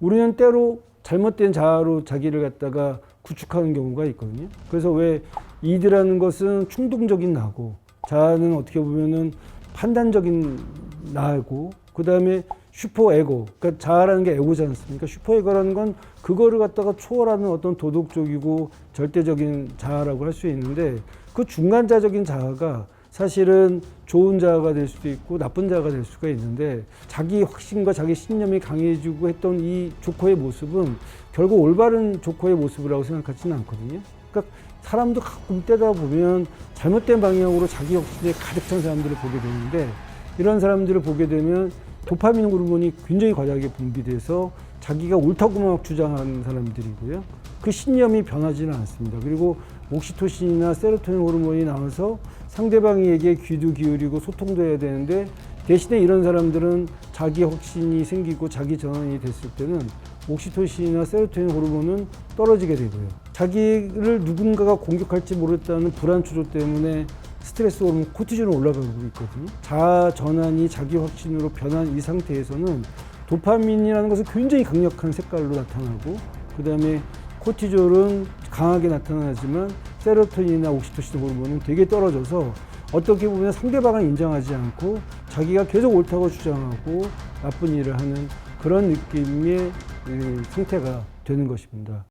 우리는 때로 잘못된 자아로 자기를 갖다가 구축하는 경우가 있거든요. 그래서 왜 이드라는 것은 충동적인 나고 자아는 어떻게 보면은 판단적인 나고 그 다음에 슈퍼 에고 그러니까 자아라는 게 에고지 않습니까? 슈퍼 에고라는 건 그거를 갖다가 초월하는 어떤 도덕적이고 절대적인 자아라고 할 수 있는데 그 중간자적인 자아가 사실은 좋은 자아가 될 수도 있고 나쁜 자아가 될 수가 있는데 자기 확신과 자기 신념이 강해지고 했던 이 조커의 모습은 결국 올바른 조커의 모습이라고 생각하지는 않거든요. 그러니까 사람도 가끔 때다 보면 잘못된 방향으로 자기 확신에 가득 찬 사람들을 보게 되는데 이런 사람들을 보게 되면 도파민 호르몬이 굉장히 과다하게 분비돼서 자기가 옳다고 막 주장하는 사람들이고요. 그 신념이 변하지는 않습니다. 그리고 옥시토신이나 세로토닌 호르몬이 나와서 상대방에게 귀도 기울이고 소통도 해야 되는데 대신에 이런 사람들은 자기 확신이 생기고 자기 전환이 됐을 때는 옥시토신이나 세로토닌 호르몬은 떨어지게 되고요. 자기를 누군가가 공격할지 모르겠다는 불안 추조 때문에 스트레스 호르몬 코티졸이 올라가고 있거든요. 자아 전환이 자기 확신으로 변한 이 상태에서는 도파민이라는 것은 굉장히 강력한 색깔로 나타나고 그다음에 코티졸은 강하게 나타나지만 세로토닌이나 옥시토신 호르몬은 되게 떨어져서 어떻게 보면 상대방을 인정하지 않고 자기가 계속 옳다고 주장하고 나쁜 일을 하는 그런 느낌의 이 상태가 되는 것입니다.